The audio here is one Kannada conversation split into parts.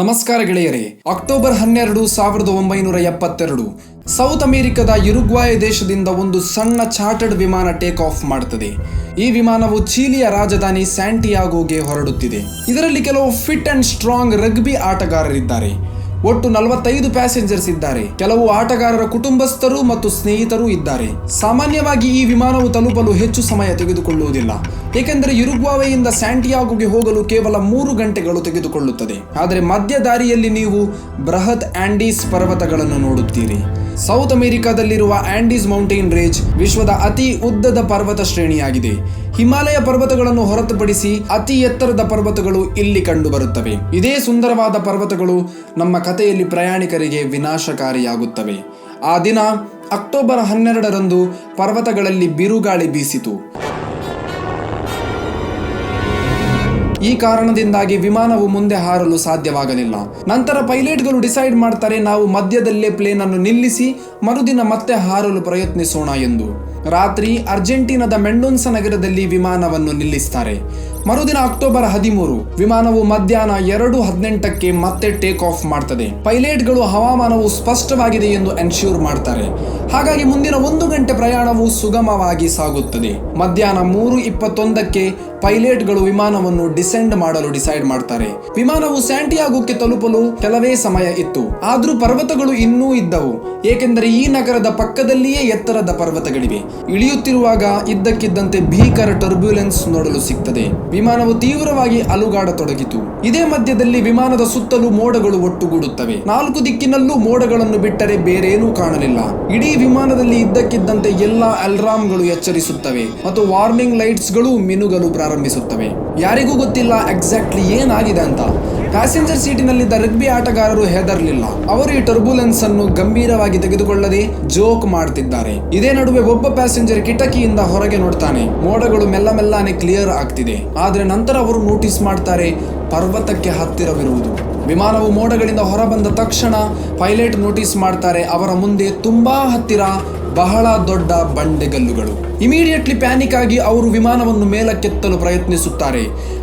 ನಮಸ್ಕಾರ ಗೆಳೆಯರೇ, ಅಕ್ಟೋಬರ್ ಹನ್ನೆರಡು ಸಾವಿರದ ಒಂಬೈನೂರ ಎಪ್ಪತ್ತೆರಡು, ಸೌತ್ ಅಮೆರಿಕದ ಯುರುಗ್ವಾಯ್ ದೇಶದಿಂದ ಒಂದು ಸಣ್ಣ ಚಾರ್ಟರ್ಡ್ ವಿಮಾನ ಟೇಕ್ ಆಫ್ ಮಾಡುತ್ತದೆ. ಈ ವಿಮಾನವು ಚೀಲಿಯ ರಾಜಧಾನಿ ಸ್ಯಾಂಟಿಯಾಗೋಗೆ ಹೊರಡುತ್ತಿದೆ. ಇದರಲ್ಲಿ ಕೆಲವು ಫಿಟ್ ಅಂಡ್ ಸ್ಟ್ರಾಂಗ್ ರಗ್ಬಿ ಆಟಗಾರರಿದ್ದಾರೆ. ಒಟ್ಟು ನಲವತ್ತೈದು ಪ್ಯಾಸೆಂಜರ್ಸ್ ಇದ್ದಾರೆ. ಕೆಲವು ಆಟಗಾರರ ಕುಟುಂಬಸ್ಥರು ಮತ್ತು ಸ್ನೇಹಿತರು ಇದ್ದಾರೆ. ಸಾಮಾನ್ಯವಾಗಿ ಈ ವಿಮಾನವು ತಲುಪಲು ಹೆಚ್ಚು ಸಮಯ ತೆಗೆದುಕೊಳ್ಳುವುದಿಲ್ಲ. ಏಕೆಂದರೆ ಯುರುಗ್ವಾವೆಯಿಂದ ಸ್ಯಾಂಟಿಯಾಗೋಗೆ ಹೋಗಲು ಕೇವಲ ಮೂರು ಗಂಟೆಗಳು ತೆಗೆದುಕೊಳ್ಳುತ್ತದೆ. ಆದರೆ ಮಧ್ಯ ದಾರಿಯಲ್ಲಿ ನೀವು ಬೃಹತ್ ಆಂಡೀಸ್ ಪರ್ವತಗಳನ್ನು ನೋಡುತ್ತೀರಿ. ಸೌತ್ ಅಮೆರಿಕಾದಲ್ಲಿರುವ ಆಂಡೀಸ್ ಮೌಂಟೇನ್ ರೇಂಜ್ ವಿಶ್ವದ ಅತಿ ಉದ್ದದ ಪರ್ವತ ಶ್ರೇಣಿಯಾಗಿದೆ. ಹಿಮಾಲಯ ಪರ್ವತಗಳನ್ನು ಹೊರತುಪಡಿಸಿ ಅತಿ ಎತ್ತರದ ಪರ್ವತಗಳು ಇಲ್ಲಿ ಕಂಡುಬರುತ್ತವೆ. ಇದೇ ಸುಂದರವಾದ ಪರ್ವತಗಳು ನಮ್ಮ ಕಥೆಯಲ್ಲಿ ಪ್ರಯಾಣಿಕರಿಗೆ ವಿನಾಶಕಾರಿಯಾಗುತ್ತವೆ. ಆ ದಿನ ಅಕ್ಟೋಬರ್ ಹನ್ನೆರಡರಂದು ಪರ್ವತಗಳಲ್ಲಿ ಬಿರುಗಾಳಿ ಬೀಸಿತು. ಈ ಕಾರಣದಿಂದಾಗಿ ವಿಮಾನವು ಮುಂದೆ ಹಾರಲು ಸಾಧ್ಯವಾಗಲಿಲ್ಲ. ನಂತರ ಪೈಲಟ್ಗಳು ಡಿಸೈಡ್ ಮಾಡ್ತಾರೆ ನಾವು ಮಧ್ಯದಲ್ಲೇ ಪ್ಲೇನ್ ಅನ್ನು ನಿಲ್ಲಿಸಿ ಮರುದಿನ ಮತ್ತೆ ಹಾರಲು ಪ್ರಯತ್ನಿಸೋಣ ಎಂದು. ರಾತ್ರಿ ಅರ್ಜೆಂಟೀನಾದ ಮೆಂಡೋನ್ಸ ನಗರದಲ್ಲಿ ವಿಮಾನವನ್ನು ನಿಲ್ಲಿಸ್ತಾರೆ. ಮರುದಿನ ಅಕ್ಟೋಬರ್ ಹದಿಮೂರು, ವಿಮಾನವು ಮಧ್ಯಾಹ್ನ ಎರಡು ಹದಿನೆಂಟಕ್ಕೆ ಮತ್ತೆ ಟೇಕ್ ಆಫ್ ಮಾಡ್ತದೆ. ಪೈಲಟ್ಗಳು ಹವಾಮಾನವು ಸ್ಪಷ್ಟವಾಗಿದೆ ಎಂದು ಎನ್ಶ್ಯೂರ್ ಮಾಡ್ತಾರೆ. ಹಾಗಾಗಿ ಮುಂದಿನ ಒಂದು ಗಂಟೆ ಪ್ರಯಾಣವು ಸುಗಮವಾಗಿ ಸಾಗುತ್ತದೆ. ಮಧ್ಯಾಹ್ನ ಮೂರು ಇಪ್ಪತ್ತೊಂದಕ್ಕೆ ಪೈಲಟ್ಗಳು ವಿಮಾನವನ್ನು ಡಿಸೆಂಡ್ ಮಾಡಲು ಡಿಸೈಡ್ ಮಾಡ್ತಾರೆ. ವಿಮಾನವು ಸ್ಯಾಂಟಿಯಾಗೋಕ್ಕೆ ತಲುಪಲು ಕೆಲವೇ ಸಮಯ ಇತ್ತು. ಆದರೂ ಪರ್ವತಗಳು ಇನ್ನೂ ಇದ್ದವು. ಏಕೆಂದರೆ ಈ ನಗರದ ಪಕ್ಕದಲ್ಲಿಯೇ ಎತ್ತರದ ಪರ್ವತಗಳಿವೆ. ಇಳಿಯುತ್ತಿರುವಾಗ ಇದ್ದಕ್ಕಿದ್ದಂತೆ ಭೀಕರ ಟರ್ಬ್ಯುಲೆನ್ಸ್ ನೋಡಲು ಸಿಗ್ತದೆ. ವಿಮಾನವು ತೀವ್ರವಾಗಿ ಅಲುಗಾಡತೊಡಗಿತು. ಇದೇ ಮಧ್ಯದಲ್ಲಿ ವಿಮಾನದ ಸುತ್ತಲೂ ಮೋಡಗಳು ಒಟ್ಟುಗೂಡುತ್ತವೆ. ನಾಲ್ಕು ದಿಕ್ಕಿನಲ್ಲೂ ಮೋಡಗಳನ್ನು ಬಿಟ್ಟರೆ ಬೇರೇನೂ ಕಾಣಲಿಲ್ಲ. ಇಡೀ ವಿಮಾನದಲ್ಲಿ ಇದ್ದಕ್ಕಿದ್ದಂತೆ ಎಲ್ಲಾ ಅಲ್ರಾಮ್ಗಳು ಎಚ್ಚರಿಸುತ್ತವೆ ಮತ್ತು ವಾರ್ನಿಂಗ್ ಲೈಟ್ಸ್ಗಳು ಮಿನುಗಲು ಪ್ರಾರಂಭಿಸುತ್ತವೆ. ಯಾರಿಗೂ ಗೊತ್ತಿಲ್ಲ ಎಕ್ಸಾಕ್ಟ್ಲಿ ಏನಾಗಿದೆ ಅಂತ. ಪ್ಯಾಸೆಂಜರ್ ಸೀಟಿನಲ್ಲಿದ್ದ ರಗ್ಬಿ ಆಟಗಾರರು ಹೆದರ್ಲಿಲ್ಲ. ಅವರು ಈ ಟರ್ಬುಲೆನ್ಸ್ ಅನ್ನು ಗಂಭೀರವಾಗಿ ತೆಗೆದುಕೊಳ್ಳದೆ ಜೋಕ್ ಮಾಡ್ತಿದ್ದಾರೆ. ಇದೇ ನಡುವೆ ಒಬ್ಬ ಪ್ಯಾಸೆಂಜರ್ ಕಿಟಕಿಯಿಂದ ಹೊರಗೆ ನೋಡ್ತಾನೆ. ಮೋಡಗಳು ಮೆಲ್ಲ ಮೆಲ್ಲನೆ ಕ್ಲಿಯರ್ ಆಗ್ತಿದೆ. ಆದ್ರೆ ನಂತರ ಅವರು ನೋಟಿಸ್ ಮಾಡ್ತಾರೆ, ಪರ್ವತಕ್ಕೆ ಹತ್ತಿರವಿರುವುದು. ವಿಮಾನವು ಮೋಡಗಳಿಂದ ಹೊರಬಂದ ತಕ್ಷಣ ಪೈಲಟ್ ನೋಟಿಸ್ ಮಾಡ್ತಾರೆ, ಅವರ ಮುಂದೆ ತುಂಬಾ ಹತ್ತಿರ ಬಹಳ ದೊಡ್ಡ ಬಂಡೆಗಲ್ಲುಗಳು. ಇಮಿಡಿಯೇಟ್ಲಿ ಪ್ಯಾನಿಕ್ ಆಗಿ ಅವರು ವಿಮಾನವನ್ನು ಮೇಲಕ್ಕೆತ್ತಲು ಪ್ರಯತ್ನಿಸುತ್ತಾರೆ.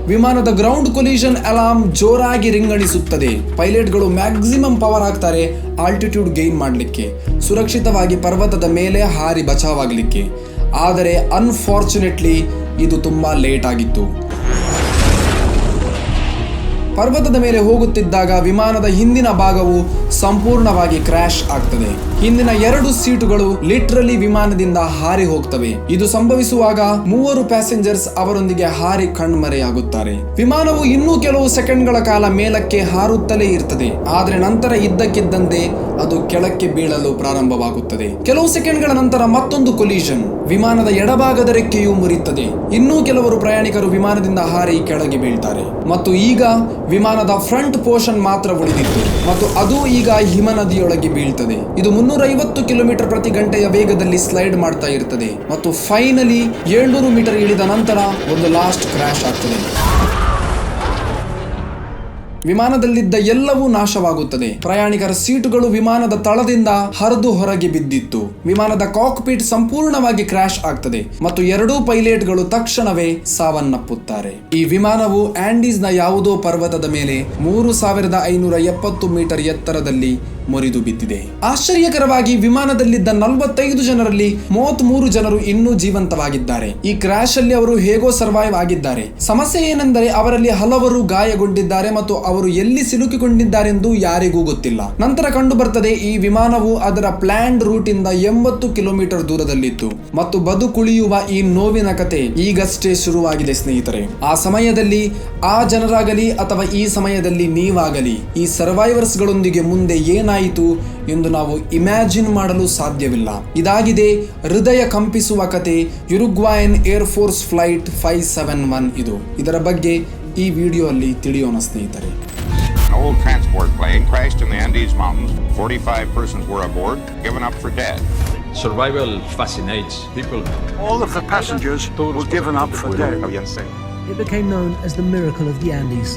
ವಿಮಾನದ ಗ್ರೌಂಡ್ ಕೊಲಿಷನ್ ಅಲಾರ್ಮ್ ಜೋರಾಗಿ ರಿಂಗಣಿಸುತ್ತದೆ. ಪೈಲಟ್ಗಳು ಮ್ಯಾಕ್ಸಿಮಮ್ ಪವರ್ ಹಾಕ್ತಾರೆ, ಆಲ್ಟಿಟ್ಯೂಡ್ ಗೈನ್ ಮಾಡಲಿಕ್ಕೆ, ಸುರಕ್ಷಿತವಾಗಿ ಪರ್ವತದ ಮೇಲೆ ಹಾರಿ ಬಚಾವಾಗಲಿಕ್ಕೆ. ಆದರೆ, ಅನ್ಫಾರ್ಚುನೇಟ್ಲಿ ಇದು ತುಂಬಾ ಲೇಟ್ ಆಗಿತ್ತು. ಪರ್ವತದ ಮೇಲೆ ಹೋಗುತ್ತಿದ್ದಾಗ ವಿಮಾನದ ಹಿಂದಿನ ಭಾಗವು ಸಂಪೂರ್ಣವಾಗಿ ಕ್ರ್ಯಾಶ್ ಆಗ್ತದೆ. ಹಿಂದಿನ ಎರಡು ಸೀಟುಗಳು ಲಿಟ್ರಲಿ ವಿಮಾನದಿಂದ ಹಾರಿ ಹೋಗ್ತವೆ. ಇದು ಸಂಭವಿಸುವಾಗ ಮೂವರು ಪ್ಯಾಸೆಂಜರ್ಸ್ ಅವರೊಂದಿಗೆ ಹಾರಿ ಕಣ್ಮರೆಯಾಗುತ್ತಾರೆ. ವಿಮಾನವು ಇನ್ನೂ ಕೆಲವು ಸೆಕೆಂಡ್ಗಳ ಕಾಲ ಮೇಲಕ್ಕೆ ಹಾರುತ್ತಲೇ ಇರ್ತದೆ. ಆದರೆ ನಂತರ ಇದ್ದಕ್ಕಿದ್ದಂತೆ ಅದು ಕೆಳಕ್ಕೆ ಬೀಳಲು ಪ್ರಾರಂಭವಾಗುತ್ತದೆ. ಕೆಲವು ಸೆಕೆಂಡ್ಗಳ ನಂತರ ಮತ್ತೊಂದು ಕೊಲಿಷನ್. ವಿಮಾನದ ಎಡಭಾಗದ ರೆಕ್ಕೆಯು ಮುರಿಯುತ್ತದೆ. ಇನ್ನೂ ಕೆಲವರು ಪ್ರಯಾಣಿಕರು ವಿಮಾನದಿಂದ ಹಾರಿ ಕೆಳಗೆ ಬೀಳ್ತಾರೆ. ಮತ್ತು ಈಗ ವಿಮಾನದ ಫ್ರಂಟ್ ಪೋರ್ಷನ್ ಮಾತ್ರ ಉಳಿದಿತ್ತು ಮತ್ತು ಅದು ಈಗ ಹಿಮನದಿಯೊಳಗೆ ಬೀಳ್ತದೆ. ಇದು ಮುನ್ನೂರ ಐವತ್ತು ಕಿಲೋಮೀಟರ್ ಪ್ರತಿ ಗಂಟೆಯ ವೇಗದಲ್ಲಿ ಸ್ಲೈಡ್ ಮಾಡ್ತಾ ಇರ್ತದೆ. ಮತ್ತು ಫೈನಲಿ ಏಳ್ನೂರು ಮೀಟರ್ ಇಳಿದ ನಂತರ ಒಂದು ಲಾಸ್ಟ್ ಕ್ರ್ಯಾಶ್ ಆಗ್ತದೆ. ವಿಮಾನದಲ್ಲಿದ್ದ ಎಲ್ಲವೂ ನಾಶವಾಗುತ್ತದೆ. ಪ್ರಯಾಣಿಕರ ಸೀಟುಗಳು ವಿಮಾನದ ತಳದಿಂದ ಹರಿದು ಹೊರಗೆ ಬಿದ್ದಿತ್ತು. ವಿಮಾನದ ಕಾಕ್ಪಿಟ್ ಸಂಪೂರ್ಣವಾಗಿ ಕ್ರಾಶ್ ಆಗ್ತದೆ ಮತ್ತು ಎರಡೂ ಪೈಲಟ್ಗಳು ತಕ್ಷಣವೇ ಸಾವನ್ನಪ್ಪುತ್ತಾರೆ. ಈ ವಿಮಾನವು ಆಂಡೀಸ್ನ ಯಾವುದೋ ಪರ್ವತದ ಮೇಲೆ ಮೂರು ಸಾವಿರದ ಐನೂರ ಎಪ್ಪತ್ತು ಮೀಟರ್ ಎತ್ತರದಲ್ಲಿ ಮುರಿದು ಬಿದ್ದಿದೆ. ಆಶ್ಚರ್ಯಕರವಾಗಿ ವಿಮಾನದಲ್ಲಿದ್ದ ನಲವತ್ತೈದು ಜನರಲ್ಲಿ ಮೂವತ್ತ್ ಮೂರು ಜನರು ಇನ್ನೂ ಜೀವಂತವಾಗಿದ್ದಾರೆ. ಈ ಕ್ರಾಶ್ ಅಲ್ಲಿ ಅವರು ಹೇಗೋ ಸರ್ವೈವ್ ಆಗಿದ್ದಾರೆ. ಸಮಸ್ಯೆ ಏನೆಂದರೆ ಅವರಲ್ಲಿ ಹಲವರು ಗಾಯಗೊಂಡಿದ್ದಾರೆ ಮತ್ತು ಅವರು ಎಲ್ಲಿ ಸಿಲುಕಿಕೊಂಡಿದ್ದಾರೆಂದು ಯಾರಿಗೂ ಗೊತ್ತಿಲ್ಲ. ನಂತರ ಕಂಡು ಬರ್ತದೆ ಈ ವಿಮಾನವು ಅದರ ಪ್ಲಾನ್ಡ್ ರೂಟ್ ಇಂದ ಎಂಬತ್ತು ಕಿಲೋಮೀಟರ್ ದೂರದಲ್ಲಿತ್ತು. ಮತ್ತು ಬದುಕುಳಿಯುವ ಈ ನೋವಿನ ಕತೆ ಈಗಷ್ಟೇ ಶುರುವಾಗಿದೆ ಸ್ನೇಹಿತರೆ. ಆ ಸಮಯದಲ್ಲಿ ಆ ಜನರಾಗಲಿ ಅಥವಾ ಈ ಸಮಯದಲ್ಲಿ ನೀವಾಗಲಿ, ಈ ಸರ್ವೈವರ್ಸ್ ಗಳೊಂದಿಗೆ ಮುಂದೆ ಏನಾಯಿತು ಎಂದು ನಾವು ಇಮ್ಯಾಜಿನ್ ಮಾಡಲು ಸಾಧ್ಯವಿಲ್ಲ. ಇದಾಗಿದೆ ಹೃದಯ ಕಂಪಿಸುವ ಕತೆ Uruguayan air force flight five seven one ಇದು. ಇದರ ಬಗ್ಗೆ ಈ ವಿಡಿಯೋ ಅಲ್ಲಿ ತಿಳಿಯೋಣ ಸ್ನೇಹಿತರೆ An old transport plane crashed in the Andes Mountains. 45 persons were aboard, given up for dead. Survival fascinates people. All of the passengers were given up for dead. It became known as the Miracle of the Andes.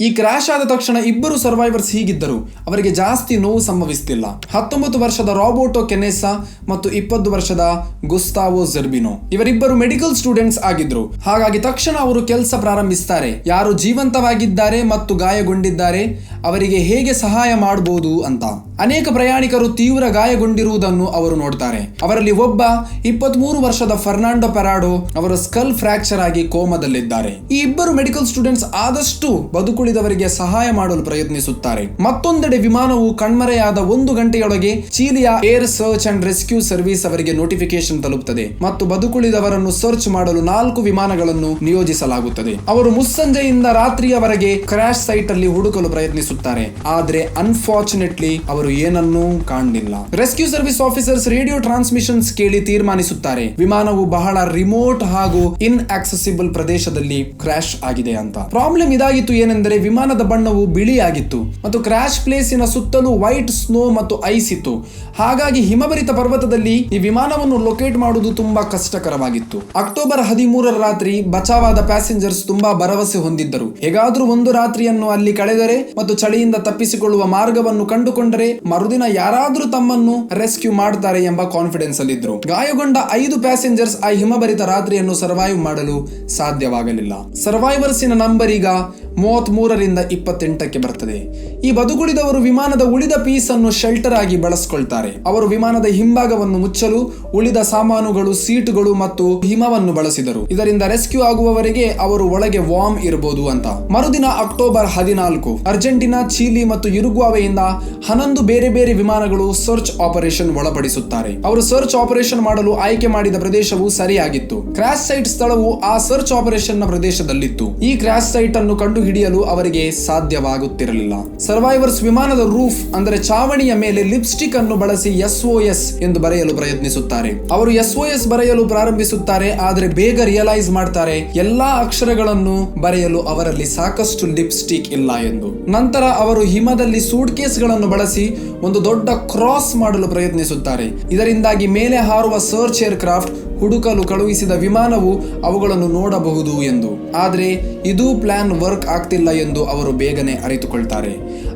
ಈ ಕ್ರ್ಯಾಶ್ ಆದ ತಕ್ಷಣ ಇಬ್ಬರು ಸರ್ವೈವರ್ಸ್ ಹೀಗಿದ್ದರು. ಅವರಿಗೆ ಜಾಸ್ತಿ ನೋವು ಸಂಭವಿಸುತ್ತಿಲ್ಲ ಹತ್ತೊಂಬತ್ತು ವರ್ಷದ ರಾಬೋಟೋ ಕೆನೆಸಾ ಮತ್ತು ಇಪ್ಪತ್ತು ವರ್ಷದ ಗುಸ್ತಾವೋ ಜರ್ಬಿನೋ. ಇವರಿಬ್ಬರು ಮೆಡಿಕಲ್ ಸ್ಟೂಡೆಂಟ್ಸ್ ಆಗಿದ್ರು. ಹಾಗಾಗಿ ತಕ್ಷಣ ಅವರು ಕೆಲಸ ಪ್ರಾರಂಭಿಸ್ತಾರೆ. ಯಾರು ಜೀವಂತವಾಗಿದ್ದಾರೆ ಮತ್ತು ಗಾಯಗೊಂಡಿದ್ದಾರೆ ಅವರಿಗೆ ಹೇಗೆ ಸಹಾಯ ಮಾಡಬಹುದು ಅಂತ. ಅನೇಕ ಪ್ರಯಾಣಿಕರು ತೀವ್ರ ಗಾಯಗೊಂಡಿರುವುದನ್ನು ಅವರು ನೋಡ್ತಾರೆ. ಅವರಲ್ಲಿ ಒಬ್ಬ ಇಪ್ಪತ್ಮೂರು ವರ್ಷದ ಫರ್ನಾಂಡೋ ಪೆರಾಡೋ ಅವರ ಸ್ಕಲ್ ಫ್ರಾಕ್ಚರ್ ಆಗಿ ಕೋಮದಲ್ಲಿದ್ದಾರೆ. ಈ ಇಬ್ಬರು ಮೆಡಿಕಲ್ ಸ್ಟೂಡೆಂಟ್ಸ್ ಆದಷ್ಟು ಬದುಕುಳಿದವರಿಗೆ ಸಹಾಯ ಮಾಡಲು ಪ್ರಯತ್ನಿಸುತ್ತಾರೆ. ಮತ್ತೊಂದೆಡೆ ವಿಮಾನವು ಕಣ್ಮರೆಯಾದ ಒಂದು ಗಂಟೆಯೊಳಗೆ ಚೀಲಿಯ air search and rescue service ಅವರಿಗೆ ನೋಟಿಫಿಕೇಶನ್ ತಲುಪುತ್ತದೆ ಮತ್ತು ಬದುಕುಳಿದವರನ್ನು ಸರ್ಚ್ ಮಾಡಲು ನಾಲ್ಕು ವಿಮಾನಗಳನ್ನು ನಿಯೋಜಿಸಲಾಗುತ್ತದೆ. ಅವರು ಮುಸ್ಸಂಜೆಯಿಂದ ರಾತ್ರಿಯವರೆಗೆ ಕ್ರಾಶ್ ಸೈಟ್ ಅಲ್ಲಿ ಹುಡುಕಲು ಪ್ರಯತ್ನಿಸುತ್ತಾರೆ. ಆದ್ರೆ ಅನ್ಫಾರ್ಚುನೇಟ್ಲಿ ಅವರು ಏನನ್ನೂ ಕಾಣಲಿಲ್ಲ. Rescue service officers radio transmissions ಕೇಳಿ ತೀರ್ಮಾನಿಸುತ್ತಾರೆ. ವಿಮಾನವು ಬಹಳ ರಿಮೋಟ್ ಹಾಗೂ ಇನ್ ಆಕ್ಸೆಸಿಬಲ್ ಪ್ರದೇಶದಲ್ಲಿ ಕ್ರಾಶ್ ಆಗಿದೆ ಅಂತ. ಪ್ರಾಬ್ಲಮ್ ಇದಾಗಿತ್ತು ಏನೆಂದರೆ ವಿಮಾನದ ಬಣ್ಣವು ಬಿಳಿಯಾಗಿತ್ತು. ಮತ್ತು ಕ್ರಾಶ್ ಪ್ಲೇಸಿನ ಸುತ್ತಲೂ ವೈಟ್ ಸ್ನೋ ಮತ್ತು ಐಸ್ ಇತ್ತು. ಹಾಗಾಗಿ ಹಿಮಭರಿತ ಪರ್ವತದಲ್ಲಿ ಈ ವಿಮಾನವನ್ನು ಲೊಕೇಟ್ ಮಾಡುವುದು ತುಂಬಾ ಕಷ್ಟಕರವಾಗಿತ್ತು. ಅಕ್ಟೋಬರ್ ಹದಿಮೂರರ ರಾತ್ರಿ ಬಚಾವಾದ ಪ್ಯಾಸೆಂಜರ್ಸ್ ತುಂಬಾ ಭರವಸೆ ಹೊಂದಿದ್ದರು. ಹೇಗಾದ್ರೂ ಒಂದು ರಾತ್ರಿಯನ್ನು ಅಲ್ಲಿ ಕಳೆದರೆ ಮತ್ತು ಚಳಿಯಿಂದ ತಪ್ಪಿಸಿಕೊಳ್ಳುವ ಮಾರ್ಗವನ್ನು ಕಂಡುಕೊಂಡರೆ ಮರುದಿನ ಯಾರಾದರೂ ತಮ್ಮನ್ನು ರೆಸ್ಕ್ಯೂ ಮಾಡ್ತಾರೆ ಎಂಬ ಕಾನ್ಫಿಡೆನ್ಸ್ ಅಲ್ಲಿದ್ರು. ಗಾಯಗೊಂಡ ಐದು ಪ್ಯಾಸೆಂಜರ್ಸ್ ಆ ಹಿಮಭರಿತ ರಾತ್ರಿಯನ್ನು ಸರ್ವೈವ್ ಮಾಡಲು ಸಾಧ್ಯವಾಗಲಿಲ್ಲ. ಸರ್ವೈವರ್ಸಿನ ನಂಬರ್ ಈಗ ಮೂವತ್ತ್ ಮೂರರಿಂದ ಇಪ್ಪತ್ತೆಂಟಕ್ಕೆ ಬರ್ತದೆ. ಈ ಬದುಕುಳಿದವರು ವಿಮಾನದ ಉಳಿದ ಪೀಸ್ ಅನ್ನು ಶೆಲ್ಟರ್ ಆಗಿ ಬಳಸಿಕೊಳ್ತಾರೆ. ಅವರು ವಿಮಾನದ ಹಿಂಭಾಗವನ್ನು ಮುಚ್ಚಲು, ಉಳಿದ ಸಾಮಾನುಗಳು, ಸೀಟುಗಳು ಮತ್ತು ಹಿಮವನ್ನು ಬಳಸಿದರು. ಇದರಿಂದ ರೆಸ್ಕ್ಯೂ ಆಗುವವರೆಗೆ ಅವರು ಒಳಗೆ ವಾರ್ಮ್ ಇರಬಹುದು ಅಂತ. ಮರುದಿನ ಅಕ್ಟೋಬರ್ ಹದಿನಾಲ್ಕು, ಅರ್ಜೆಂಟೀನಾ, ಚೀಲಿ ಮತ್ತು ಯುರುಗ್ವಾವೆಯಿಂದ ಹನ್ನೊಂದು ಬೇರೆ ಬೇರೆ ವಿಮಾನಗಳು ಸರ್ಚ್ ಆಪರೇಷನ್ ಒಳಪಡಿಸುತ್ತಾರೆ. ಅವರು ಸರ್ಚ್ ಆಪರೇಷನ್ ಮಾಡಲು ಆಯ್ಕೆ ಮಾಡಿದ ಪ್ರದೇಶವು ಸರಿಯಾಗಿತ್ತು. ಕ್ರಾಶ್ ಸೈಟ್ ಸ್ಥಳವು ಆ ಸರ್ಚ್ ಆಪರೇಷನ್ನ ಪ್ರದೇಶದಲ್ಲಿತ್ತು. ಈ ಕ್ರಾಶ್ ಸೈಟ್ ಅನ್ನು ಕಂಡು ಹಿಡಿಯಲು ಅವರಿಗೆ ಸಾಧ್ಯವಾಗುತ್ತಿರಲಿಲ್ಲ. ಸರ್ವೈವರ್ಸ್ ವಿಮಾನದ ರೂಫ್, ಅಂದರೆ ಚಾವಣಿಯ ಮೇಲೆ ಲಿಪ್ಸ್ಟಿಕ್ ಅನ್ನು ಬಳಸಿ ಎಸ್ ಎಂದು ಬರೆಯಲು ಪ್ರಯತ್ನಿಸುತ್ತಾರೆ. ಅವರು ಎಸ್ ಬರೆಯಲು ಪ್ರಾರಂಭಿಸುತ್ತಾರೆ, ಆದರೆ ಬೇಗ ರಿಯಲೈಸ್ ಮಾಡ್ತಾರೆ, ಎಲ್ಲಾ ಅಕ್ಷರಗಳನ್ನು ಬರೆಯಲು ಅವರಲ್ಲಿ ಸಾಕಷ್ಟು ಲಿಪ್ಸ್ಟಿಕ್ ಇಲ್ಲ ಎಂದು. ನಂತರ ಅವರು ಹಿಮದಲ್ಲಿ ಸೂಟ್ ಕೇಸ್ಗಳನ್ನು ಬಳಸಿ ಒಂದು ದೊಡ್ಡ ಕ್ರಾಸ್ ಮಾಡಲು ಪ್ರಯತ್ನಿಸುತ್ತಾರೆ. ಇದರಿಂದಾಗಿ ಮೇಲೆ ಹಾರುವ ಸರ್ಚ್ ಏರ್ ಕ್ರಾಫ್ಟ್ ಹುಡುಕಲು ಕಳುಹಿಸಿದ ವಿಮಾನವು ಅವುಗಳನ್ನು ನೋಡಬಹುದು ಎಂದು. ಆದರೆ ಇದು ಪ್ಲಾನ್ ವರ್ಕ್ ಆಗ್ತಿಲ್ಲ ಎಂದು ಅವರು ಬೇಗನೆ ಅರಿತುಕೊಳ್ತಾರೆ.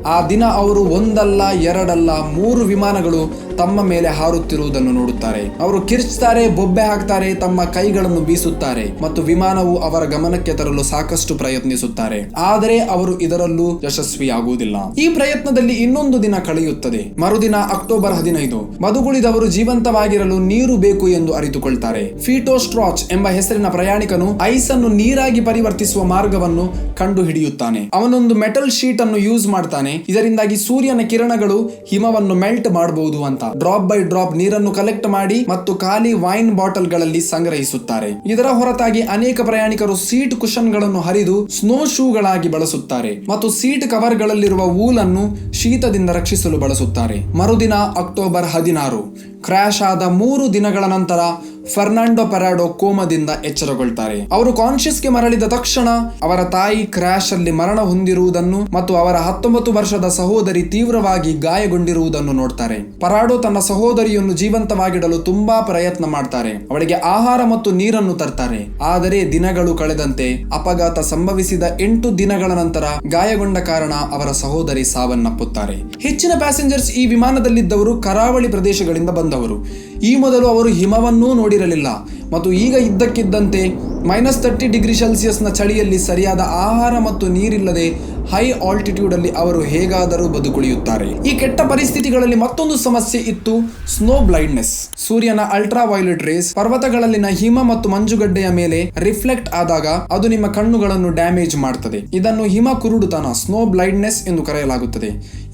ಆ ದಿನ ಅವರು ಒಂದಲ್ಲ, ಎರಡಲ್ಲ, ಮೂರು ವಿಮಾನಗಳು ತಮ್ಮ ಮೇಲೆ ಹಾರುತ್ತಿರುವುದನ್ನು ನೋಡುತ್ತಾರೆ. ಅವರು ಕಿರ್ಚುತ್ತಾರೆ ಬೊಬ್ಬೆ ಹಾಕ್ತಾರೆ, ತಮ್ಮ ಕೈಗಳನ್ನು ಬೀಸುತ್ತಾರೆ ಮತ್ತು ವಿಮಾನವು ಅವರ ಗಮನಕ್ಕೆ ತರಲು ಸಾಕಷ್ಟು ಪ್ರಯತ್ನಿಸುತ್ತಾರೆ. ಆದರೆ ಅವರು ಇದರಲ್ಲೂ ಯಶಸ್ವಿಯಾಗುವುದಿಲ್ಲ. ಈ ಪ್ರಯತ್ನದಲ್ಲಿ ಇನ್ನೊಂದು ದಿನ ಕಳೆಯುತ್ತದೆ. ಮರುದಿನ ಅಕ್ಟೋಬರ್ ಹದಿನೈದು. ಮದುಗುಳಿದವರು ಜೀವಂತವಾಗಿರಲು ನೀರು ಬೇಕು ಎಂದು ಅರಿತುಕೊಳ್ತಾರೆ. ಫೀಟೋಸ್ಟ್ರಾಚ್ ಎಂಬ ಹೆಸರಿನ ಪ್ರಯಾಣಿಕನು ಐಸ್ ಅನ್ನು ನೀರಾಗಿ ಪರಿವರ್ತಿಸುವ ಮಾರ್ಗವನ್ನು ಕಂಡು ಹಿಡಿಯುತ್ತಾನೆ ಅವನೊಂದು ಮೆಟಲ್ ಶೀಟ್ ಅನ್ನು ಯೂಸ್ ಮಾಡ್ತಾನೆ. ಇದರಿಂದಾಗಿ ಸೂರ್ಯನ ಕಿರಣಗಳು ಹಿಮವನ್ನು ಮೆಲ್ಟ್ ಮಾಡಬಹುದು ಅಂತ. ಡ್ರಾಪ್ ಬೈ ಡ್ರಾಪ್ ನೀರನ್ನು ಕಲೆಕ್ಟ್ ಮಾಡಿ ಮತ್ತು ಖಾಲಿ ವೈನ್ ಬಾಟಲ್ಗಳಲ್ಲಿ ಸಂಗ್ರಹಿಸುತ್ತಾರೆ. ಇದರ ಹೊರತಾಗಿ ಅನೇಕ ಪ್ರಯಾಣಿಕರು ಸೀಟ್ ಕುಶನ್ಗಳನ್ನು ಹರಿದು ಸ್ನೋ ಶೂಗಳಾಗಿ ಬಳಸುತ್ತಾರೆ ಮತ್ತು ಸೀಟ್ ಕವರ್ ಗಳಲ್ಲಿರುವ ವೂಲ್ ಅನ್ನು ಶೀತದಿಂದ ರಕ್ಷಿಸಲು ಬಳಸುತ್ತಾರೆ. ಮರುದಿನ ಅಕ್ಟೋಬರ್ ಹದಿನಾರು. ಕ್ರ್ಯಾಶ್ ಆದ ಮೂರು ದಿನಗಳ ನಂತರ ಫರ್ನಾಂಡೋ ಪೆರಾಡೋ ಕೋಮದಿಂದ ಎಚ್ಚರಗೊಳ್ತಾರೆ. ಅವರು ಕಾನ್ಶಿಯಸ್ಗೆ ಮರಳಿದ ತಕ್ಷಣ ಅವರ ತಾಯಿ ಕ್ರಾಶ್ ಅಲ್ಲಿ ಮರಣ ಹೊಂದಿರುವುದನ್ನು ಮತ್ತು ಅವರ ಹತ್ತೊಂಬತ್ತು ವರ್ಷದ ಸಹೋದರಿ ತೀವ್ರವಾಗಿ ಗಾಯಗೊಂಡಿರುವುದನ್ನು ನೋಡ್ತಾರೆ. ಪರಾಡೋ ತನ್ನ ಸಹೋದರಿಯನ್ನು ಜೀವಂತವಾಗಿಡಲು ತುಂಬಾ ಪ್ರಯತ್ನ ಮಾಡ್ತಾರೆ. ಅವಳಿಗೆ ಆಹಾರ ಮತ್ತು ನೀರನ್ನು ತರ್ತಾರೆ. ಆದರೆ ದಿನಗಳು ಕಳೆದಂತೆ ಅಪಘಾತ ಸಂಭವಿಸಿದ ಎಂಟು ದಿನಗಳ ನಂತರ ಗಾಯಗೊಂಡ ಕಾರಣ ಅವರ ಸಹೋದರಿ ಸಾವನ್ನಪ್ಪುತ್ತಾರೆ. ಹೆಚ್ಚಿನ ಪ್ಯಾಸೆಂಜರ್ಸ್ ಈ ವಿಮಾನದಲ್ಲಿದ್ದವರು ಕರಾವಳಿ ಪ್ರದೇಶಗಳಿಂದ ಬಂದವರು. ಈ ಮೊದಲು ಅವರು ಹಿಮವನ್ನೂ ನೋಡಿರಲಿಲ್ಲ. ಮತ್ತು ಈಗ ಇದ್ದಕ್ಕಿದ್ದಂತೆ ಮೈನಸ್ ತರ್ಟಿ ಡಿಗ್ರಿ ಸೆಲ್ಸಿಯಸ್ನ ಚಳಿಯಲ್ಲಿ ಸರಿಯಾದ ಆಹಾರ ಮತ್ತು ನೀರಿಲ್ಲದೆ ಹೈ ಆಲ್ಟಿಟ್ಯೂಡ್ ಅಲ್ಲಿ ಅವರು ಹೇಗಾದರೂ ಬದುಕುಳಿಯುತ್ತಾರೆ. ಈ ಕೆಟ್ಟ ಪರಿಸ್ಥಿತಿಗಳಲ್ಲಿ ಮತ್ತೊಂದು ಸಮಸ್ಯೆ ಇತ್ತು ಸ್ನೋ ಬ್ಲೈಂಡ್ನೆಸ್ ಸೂರ್ಯನ ಅಲ್ಟ್ರಾ ವೈಲೆಟ್ ರೇಸ್ ಪರ್ವತಗಳಲ್ಲಿನ ಹಿಮ ಮತ್ತು ಮಂಜುಗಡ್ಡೆಯ ಮೇಲೆ ರಿಫ್ಲೆಕ್ಟ್ ಆದಾಗ ಅದು ನಿಮ್ಮ ಕಣ್ಣುಗಳನ್ನು ಡ್ಯಾಮೇಜ್ ಮಾಡುತ್ತದೆ ಇದನ್ನು ಹಿಮ ಕುರುಡುತನ ಸ್ನೋ ಬ್ಲೈಂಡ್ನೆಸ್ ಎಂದು ಕರೆಯಲಾಗುತ್ತದೆ.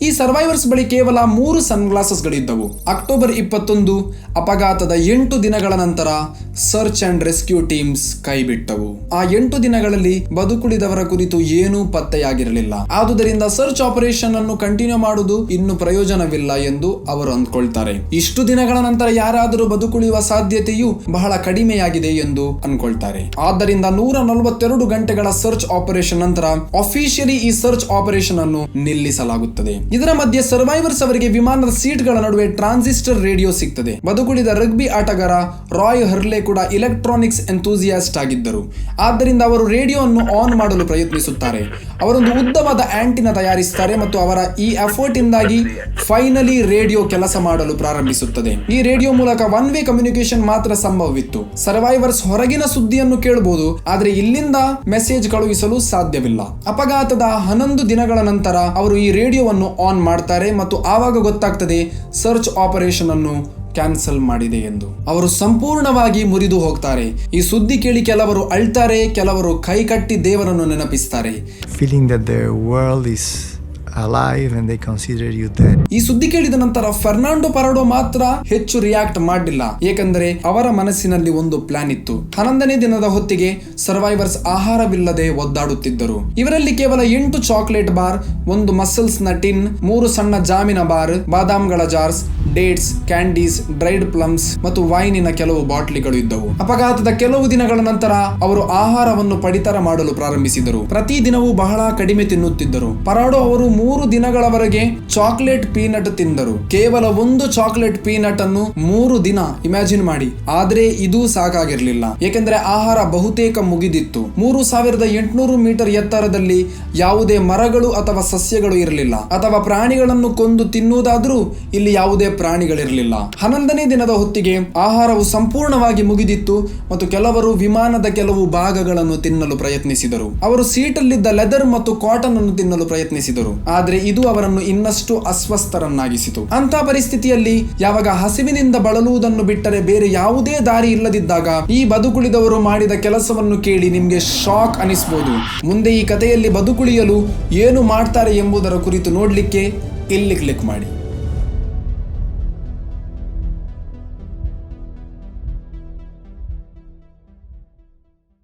ಈ ಸರ್ವೈವರ್ಸ್ ಬಳಿ ಕೇವಲ ಮೂರು ಸನ್ಗ್ಲಾಸಸ್ಗಳಿದ್ದವು ಅಕ್ಟೋಬರ್ ಇಪ್ಪತ್ತೊಂದು, ಅಪಘಾತದ ಎಂಟು ದಿನಗಳ ನಂತರ ಸರ್ಚ್ ಅಂಡ್ ರೆಸ್ಕ್ಯೂ ಟೀಮ್ಸ್ ಕೈಬಿಟ್ಟವು. ಆ ಎಂಟು ದಿನಗಳಲ್ಲಿ ಬದುಕುಳಿದವರ ಕುರಿತು ಏನೂ ಪತ್ತೆಯಾಗಿರಲಿಲ್ಲ. ಆದುದರಿಂದ ಸರ್ಚ್ ಆಪರೇಷನ್ ಅನ್ನು ಕಂಟಿನ್ಯೂ ಮಾಡುವುದು ಇನ್ನು ಪ್ರಯೋಜನವಿಲ್ಲ ಎಂದು ಅವರು ಅಂದ್ಕೊಳ್ತಾರೆ. ಇಷ್ಟು ದಿನಗಳ ನಂತರ ಯಾರಾದರೂ ಬದುಕುಳಿಯುವ ಸಾಧ್ಯತೆಯು ಬಹಳ ಕಡಿಮೆಯಾಗಿದೆ ಎಂದು ಅನ್ಕೊಳ್ತಾರೆ ಆದ್ದರಿಂದ ನೂರ ನಲವತ್ತೆರಡು ಗಂಟೆಗಳ ಸರ್ಚ್ ಆಪರೇಷನ್ ನಂತರ ಅಫಿಷಿಯಲಿ ಈ ಸರ್ಚ್ ಆಪರೇಷನ್ ಅನ್ನು ನಿಲ್ಲಿಸಲಾಗುತ್ತದೆ. ಇದರ ಮಧ್ಯೆ ಸರ್ವೈವರ್ಸ್ ಅವರಿಗೆ ವಿಮಾನದ ಸೀಟ್ಗಳ ನಡುವೆ ಟ್ರಾನ್ಸಿಸ್ಟರ್ ರೇಡಿಯೋ ಸಿಗ್ತದೆ. ಬದುಕುಳಿದ ರಗ್ಬಿ ಆಟಗಾರ ರಾಯ್ ಹರ್ಲೆ ಕೂಡ ಕೂಡ ಇಲೆಕ್ಟ್ರಾನಿಕ್ಸ್ ಎಂತೂಸಿಯಾಸ್ಟ್ ಆಗಿದ್ದರು. ಆದ್ದರಿಂದ ಅವರು ರೇಡಿಯೋವನ್ನು ಆನ್ ಮಾಡಲು ಪ್ರಯತ್ನಿಸುತ್ತಾರೆ. ಅವರೊಂದು ಉದ್ದವಾದ ಆಂಟಿನ ತಯಾರಿಸುತ್ತಾರೆ ಮತ್ತು ಅವರ ಈ ಎಫರ್ಟಿಂದಾಗಿ ಫೈನಲಿ ರೇಡಿಯೋ ಕೆಲಸ ಮಾಡಲು ಪ್ರಾರಂಭಿಸುತ್ತದೆ. ಈ ರೇಡಿಯೋ ಮೂಲಕ ಒನ್ ವೇ ಕಮ್ಯುನಿಕೇಶನ್ ಮಾತ್ರ ಸಂಭವವಿತ್ತು. ಸರ್ವೈವರ್ಸ್ ಹೊರಗಿನ ಸುದ್ದಿಯನ್ನು ಕೇಳಬಹುದು, ಆದರೆ ಇಲ್ಲಿಂದ ಮೆಸೇಜ್ ಕಳುಹಿಸಲು ಸಾಧ್ಯವಿಲ್ಲ. ಅಪಘಾತದ ಹನ್ನೊಂದು ದಿನಗಳ ನಂತರ ಅವರು ಈ ರೇಡಿಯೋವನ್ನು ಆನ್ ಮಾಡ್ತಾರೆ ಮತ್ತು ಆವಾಗ ಗೊತ್ತಾಗ್ತದೆ ಸರ್ಚ್ ಆಪರೇಷನ್ ಅನ್ನು ಕ್ಯಾನ್ಸಲ್ ಮಾಡಿದೆ ಎಂದು. ಅವರು ಸಂಪೂರ್ಣವಾಗಿ ಮುರಿದು ಹೋಗ್ತಾರೆ. ಈ ಸುದ್ದಿ ಕೇಳಿ ಕೆಲವರು ಅಳ್ತಾರೆ, ಕೆಲವರು ಕೈ ಕಟ್ಟಿ ದೇವರನ್ನು ನೆನಪಿಸ್ತಾರೆ. Feeling that the world is alive and they consider you dead. ಈ ಸುದ್ದಿ ಕೇಳಿದ ನಂತರ ಫರ್ನಾಂಡೋ ಪರಡೋ ಮಾತ್ರ ಹೆಚ್ಚು ರಿಯಾಕ್ಟ್ ಮಾಡಲಿಲ್ಲ ಏಕೆಂದರೆ ಅವರ ಮನಸ್ಸಿನಲ್ಲಿ ಒಂದು ಪ್ಲಾನ್ ಇತ್ತು. ಹನ್ನೊಂದನೇ ದಿನದ ಹೊತ್ತಿಗೆ ಸರ್ವೈವರ್ಸ್ ಆಹಾರವಿಲ್ಲದೆ ಒದ್ದಾಡುತ್ತಿದ್ದರು. ಇವರಲ್ಲಿ ಕೇವಲ ಎಂಟು ಚಾಕ್ಲೇಟ್ ಬಾರ್ ಒಂದು ಮಸಲ್ಸ್ನ ಟಿನ್ ಮೂರು ಸಣ್ಣ ಜಾಮಿನ bar ಬಾದಾಮ್ಗಳ jars dates candies dried plums ಮತ್ತು ವೈನಿನ ಕೆಲವು ಬಾಟ್ಲಿಗಳು ಇದ್ದವು. ಅಪಘಾತದ ಕೆಲವು ದಿನಗಳ ನಂತರ ಅವರು ಆಹಾರವನ್ನು ಪಡಿತರ ಮಾಡಲು ಪ್ರಾರಂಭಿಸಿದರು. ಪ್ರತಿ ದಿನವೂ ಬಹಳ ಕಡಿಮೆ ತಿನ್ನುತ್ತಿದ್ದರು. ಪರಾಡೋ ಅವರು ಮೂರು ದಿನಗಳವರೆಗೆ ಚಾಕ್ಲೇಟ್ ಪೀನಟ್ ತಿಂದರು. ಕೇವಲ ಒಂದು ಚಾಕ್ಲೇಟ್ ಪೀನಟ್ ಅನ್ನು ಮೂರು ದಿನ ಇಮ್ಯಾಜಿನ್ ಮಾಡಿ. ಆದ್ರೆ ಇದು ಸಾಕಾಗಿರ್ಲಿಲ್ಲ. ಏಕೆಂದರೆ ಆಹಾರ ಬಹುತೇಕ ಮುಗಿದಿತ್ತು. ಮೂರು ಸಾವಿರದ ಎಂಟುನೂರು ಮೀಟರ್ ಎತ್ತರದಲ್ಲಿ ಯಾವುದೇ ಮರಗಳು ಅಥವಾ ಸಸ್ಯಗಳು ಇರಲಿಲ್ಲ. ಅಥವಾ ಪ್ರಾಣಿಗಳನ್ನು ಕೊಂದು ತಿನ್ನುವುದಾದ್ರೂ ಇಲ್ಲಿ ಯಾವುದೇ ಪ್ರಾಣಿಗಳಿರಲಿಲ್ಲ. ಹನ್ನೊಂದನೇ ದಿನದ ಹೊತ್ತಿಗೆ ಆಹಾರವು ಸಂಪೂರ್ಣವಾಗಿ ಮುಗಿದಿತ್ತು ಮತ್ತು ಕೆಲವರು ವಿಮಾನದ ಕೆಲವು ಭಾಗಗಳನ್ನು ತಿನ್ನಲು ಪ್ರಯತ್ನಿಸಿದರು. ಅವರು ಸೀಟಲ್ಲಿದ್ದ ಲೆದರ್ ಮತ್ತು ಕಾಟನ್ ಅನ್ನು ತಿನ್ನಲು ಪ್ರಯತ್ನಿಸಿದರು. ಆದ್ರೆ ಇದು ಅವರನ್ನು ಇನ್ನಷ್ಟು ಅಸ್ವಸ್ಥರನ್ನಾಗಿಸಿತು. ಅಂತ ಪರಿಸ್ಥಿತಿಯಲ್ಲಿ ಯಾವಾಗ ಹಸಿವಿನಿಂದ ಬಳಲುವುದನ್ನು ಬಿಟ್ಟರೆ ಬೇರೆ ಯಾವುದೇ ದಾರಿ ಇಲ್ಲದಿದ್ದಾಗ ಈ ಬದುಕುಳಿದವರು ಮಾಡಿದ ಕೆಲಸವನ್ನು ಕೇಳಿ ನಿಮ್ಗೆ ಶಾಕ್ ಅನಿಸಬಹುದು ಮುಂದೆ ಈ ಕಥೆಯಲ್ಲಿ ಬದುಕುಳಿಯಲು ಏನು ಮಾಡ್ತಾರೆ ಎಂಬುದರ ಕುರಿತು ನೋಡ್ಲಿಕ್ಕೆ ಇಲ್ಲಿ ಕ್ಲಿಕ್ ಮಾಡಿ.